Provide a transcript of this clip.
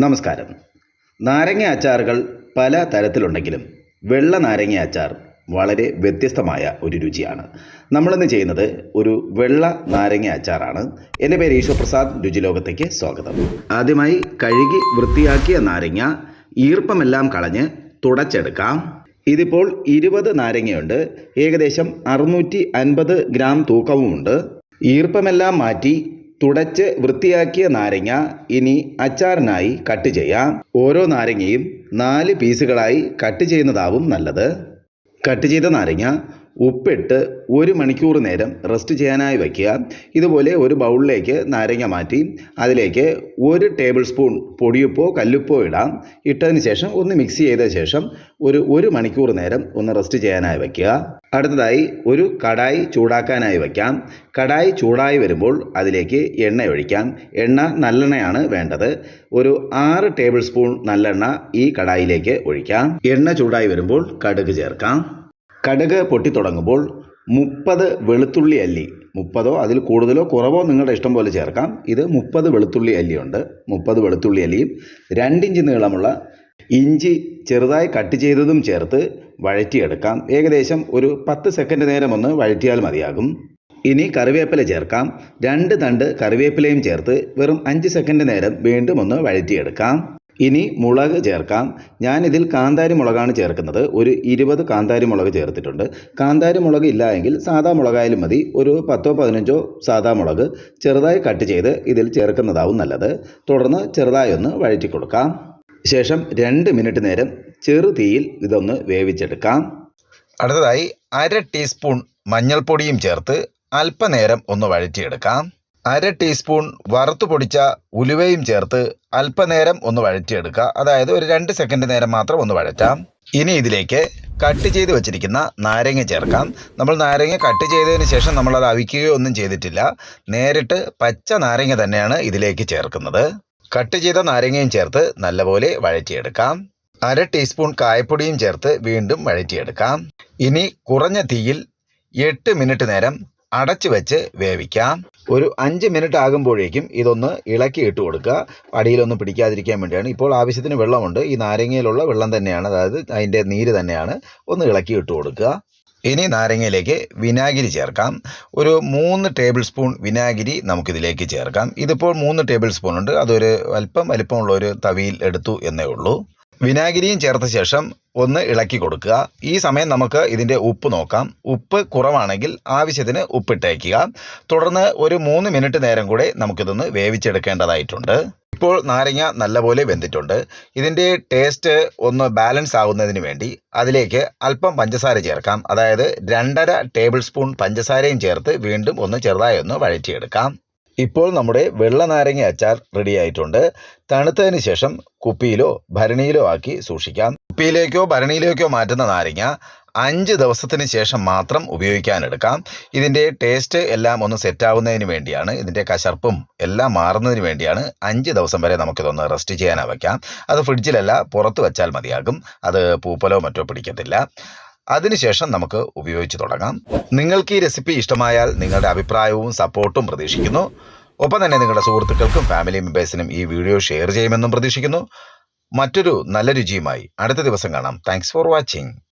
നമസ്കാരം. നാരങ്ങ അച്ചാറുകൾ പല തരത്തിലുണ്ടെങ്കിലും വെള്ള നാരങ്ങ അച്ചാർ വളരെ വ്യത്യസ്തമായ ഒരു രുചിയാണ്. നമ്മളിന്ന് ചെയ്യുന്നത് ഒരു വെള്ള നാരങ്ങ അച്ചാറാണ്. എന്റെ പേര് ഈശ്വപ്രസാദ്. രുചിലോകത്തേക്ക് സ്വാഗതം. ആദ്യമായി കഴുകി വൃത്തിയാക്കിയ നാരങ്ങ ഈർപ്പമെല്ലാം കളഞ്ഞ് തുടച്ചെടുക്കാം. ഇതിപ്പോൾ ഇരുപത് നാരങ്ങയുണ്ട്. ഏകദേശം അറുന്നൂറ്റി അൻപത് ഗ്രാം തൂക്കവുമുണ്ട്. ഈർപ്പമെല്ലാം മാറ്റി തുടച്ച് വൃത്തിയാക്കിയ നാരങ്ങ ഇനി അച്ചാറിനായി കട്ട് ചെയ്യാം. ഓരോ നാരങ്ങയും നാല് പീസുകളായി കട്ട് ചെയ്യുന്നതാവും നല്ലത്. കട്ട് ചെയ്ത നാരങ്ങ ഉപ്പിട്ട് ഒരു മണിക്കൂർ നേരം റെസ്റ്റ് ചെയ്യാനായി വയ്ക്കുക. ഇതുപോലെ ഒരു ബൗളിലേക്ക് നാരങ്ങ മാറ്റി അതിലേക്ക് ഒരു ടേബിൾ സ്പൂൺ പൊടിയുപ്പോ കല്ലുപ്പോ ഇടാം. ഇട്ടതിന് ശേഷം ഒന്ന് മിക്സ് ചെയ്ത ശേഷം ഒരു ഒരു മണിക്കൂർ നേരം ഒന്ന് റെസ്റ്റ് ചെയ്യാനായി വയ്ക്കുക. അടുത്തതായി ഒരു കടായി ചൂടാക്കാനായി വയ്ക്കാം. കടായി ചൂടായി വരുമ്പോൾ അതിലേക്ക് എണ്ണ ഒഴിക്കാം. എണ്ണ നല്ലെണ്ണയാണ് വേണ്ടത്. ഒരു ആറ് ടേബിൾ സ്പൂൺ നല്ലെണ്ണ ഈ കടായിലേക്ക് ഒഴിക്കാം. എണ്ണ ചൂടായി വരുമ്പോൾ കടുക് ചേർക്കാം. കടുക് പൊട്ടിത്തുടങ്ങുമ്പോൾ മുപ്പത് വെളുത്തുള്ളി അല്ലി. മുപ്പതോ അതിൽ കൂടുതലോ കുറവോ നിങ്ങളുടെ ഇഷ്ടം പോലെ ചേർക്കാം. ഇത് മുപ്പത് വെളുത്തുള്ളി അല്ലിയുണ്ട്. മുപ്പത് വെളുത്തുള്ളി അല്ലിയും രണ്ടിഞ്ച് നീളമുള്ള ഇഞ്ചി ചെറുതായി കട്ട് ചെയ്തതും ചേർത്ത് വഴറ്റിയെടുക്കാം. ഏകദേശം ഒരു പത്ത് സെക്കൻഡ് നേരം ഒന്ന് വഴറ്റിയാൽ മതിയാകും. ഇനി കറിവേപ്പില ചേർക്കാം. രണ്ട് തണ്ട് കറിവേപ്പിലയും ചേർത്ത് വെറും അഞ്ച് സെക്കൻഡ് നേരം വീണ്ടും ഒന്ന് വഴറ്റിയെടുക്കാം. ഇനി മുളക് ചേർക്കാം. ഞാനിതിൽ കാന്താരി മുളകാണ് ചേർക്കുന്നത്. ഒരു ഇരുപത് കാന്താരി മുളക് ചേർത്തിട്ടുണ്ട്. കാന്താരി മുളക് ഇല്ല എങ്കിൽ സാധാ മുളകായാലും മതി. ഒരു പത്തോ പതിനഞ്ചോ സാധാ മുളക് ചെറുതായി കട്ട് ചെയ്ത് ഇതിൽ ചേർക്കുന്നതാവും നല്ലത്. തുടർന്ന് ചെറുതായി ഒന്ന് വഴറ്റി കൊടുക്കാം. ശേഷം രണ്ട് മിനിറ്റ് നേരം ചെറു തീയിൽ ഇതൊന്ന് വേവിച്ചെടുക്കാം. അടുത്തതായി അര ടീസ്പൂൺ മഞ്ഞൾപ്പൊടിയും ചേർത്ത് അല്പനേരം ഒന്ന് വഴറ്റിയെടുക്കാം. അര ടീസ്പൂൺ വറുത്തു പൊടിച്ച ഉലുവയും ചേർത്ത് അല്പനേരം ഒന്ന് വഴറ്റിയെടുക്കുക. അതായത് ഒരു രണ്ട് സെക്കൻഡ് നേരം മാത്രം ഒന്ന് വഴറ്റാം. ഇനി ഇതിലേക്ക് കട്ട് ചെയ്ത് വെച്ചിരിക്കുന്ന നാരങ്ങ ചേർക്കാം. നമ്മൾ നാരങ്ങ കട്ട് ചെയ്തതിന് ശേഷം നമ്മളത് അവിക്കുകയോ ഒന്നും ചെയ്തിട്ടില്ല. നേരിട്ട് പച്ച നാരങ്ങ തന്നെയാണ് ഇതിലേക്ക് ചേർക്കുന്നത്. കട്ട് ചെയ്ത നാരങ്ങയും ചേർത്ത് നല്ലപോലെ വഴറ്റിയെടുക്കാം. അര ടീസ്പൂൺ കായപ്പൊടിയും ചേർത്ത് വീണ്ടും വഴറ്റിയെടുക്കാം. ഇനി കുറഞ്ഞ തീയിൽ എട്ട് മിനിറ്റ് നേരം അടച്ചു വെച്ച് വേവിക്കാം. ഒരു അഞ്ച് മിനിറ്റ് ആകുമ്പോഴേക്കും ഇതൊന്ന് ഇളക്കി ഇട്ട് കൊടുക്കുക. അടിയിലൊന്നും പിടിക്കാതിരിക്കാൻ വേണ്ടിയാണ്. ഇപ്പോൾ ആവശ്യത്തിന് വെള്ളമുണ്ട്. ഈ നാരങ്ങയിലുള്ള വെള്ളം തന്നെയാണ്. അതായത് അതിന്റെ നീര് തന്നെയാണ്. ഒന്ന് ഇളക്കി ഇട്ട് കൊടുക്കുക. ഇനി നാരങ്ങയിലേക്ക് വിനാഗിരി ചേർക്കാം. ഒരു മൂന്ന് ടേബിൾ സ്പൂൺ വിനാഗിരി നമുക്കിതിലേക്ക് ചേർക്കാം. ഇതിപ്പോൾ മൂന്ന് ടേബിൾ സ്പൂൺ ഉണ്ട്. അതൊരു അല്പം വലിപ്പമുള്ള ഒരു തവിയിൽ എടുത്തു എന്നേ ഉള്ളൂ. വിനാഗിരിയും ചേർത്ത ശേഷം ഒന്ന് ഇളക്കി കൊടുക്കുക. ഈ സമയം നമുക്ക് ഇതിന്റെ ഉപ്പ് നോക്കാം. ഉപ്പ് കുറവാണെങ്കിൽ ആവശ്യത്തിന് ഉപ്പിട്ടേക്കുക. തുടർന്ന് ഒരു മൂന്ന് മിനിറ്റ് നേരം കൂടെ നമുക്കിതൊന്ന് വേവിച്ചെടുക്കേണ്ടതായിട്ടുണ്ട്. ഇപ്പോൾ നാരങ്ങ നല്ലപോലെ വെന്തിട്ടുണ്ട്. ഇതിന്റെ ടേസ്റ്റ് ഒന്ന് ബാലൻസ് ആകുന്നതിന് വേണ്ടി അതിലേക്ക് അല്പം പഞ്ചസാര ചേർക്കാം. അതായത് രണ്ടര ടേബിൾ സ്പൂൺ പഞ്ചസാരയും ചേർത്ത് വീണ്ടും ഒന്ന് ചെറുതായി ഒന്ന് വഴറ്റിയെടുക്കാം. ഇപ്പോൾ നമ്മുടെ വെള്ള നാരങ്ങ അച്ചാർ റെഡിയായിട്ടുണ്ട് തണുത്തതിന് ശേഷം കുപ്പിയിലോ ഭരണിയിലോ ആക്കി സൂക്ഷിക്കാം. കുപ്പിയിലേക്കോ ഭരണിയിലേക്കോ മാറ്റുന്ന നാരങ്ങ അഞ്ച് ദിവസത്തിന് ശേഷം മാത്രം ഉപയോഗിക്കാനെടുക്കാം. ഇതിന്റെ ടേസ്റ്റ് എല്ലാം ഒന്ന് സെറ്റാവുന്നതിന് വേണ്ടിയാണ് ഇതിന്റെ കശർപ്പും എല്ലാം മാറുന്നതിന് വേണ്ടിയാണ് അഞ്ച് ദിവസം വരെ നമുക്കിതൊന്ന് റെസ്റ്റ് ചെയ്യാനാ വയ്ക്കാം അത് ഫ്രിഡ്ജിലല്ല പുറത്ത് വെച്ചാൽ മതിയാകും. അത് പൂപ്പലോ മറ്റോ പിടിക്കത്തില്ല. അതിനുശേഷം നമുക്ക് ഉപയോഗിച്ച് തുടങ്ങാം. നിങ്ങൾക്ക് ഈ റെസിപ്പി ഇഷ്ടമായാൽ നിങ്ങളുടെ അഭിപ്രായവും സപ്പോർട്ടും പ്രതീക്ഷിക്കുന്നു. ഒപ്പം തന്നെ നിങ്ങളുടെ സുഹൃത്തുക്കൾക്കും ഫാമിലി മെമ്പേഴ്സിനും ഈ വീഡിയോ ഷെയർ ചെയ്യുമെന്നും പ്രതീക്ഷിക്കുന്നു. മറ്റൊരു നല്ല രുചിയുമായി അടുത്ത ദിവസം കാണാം. Thanks for watching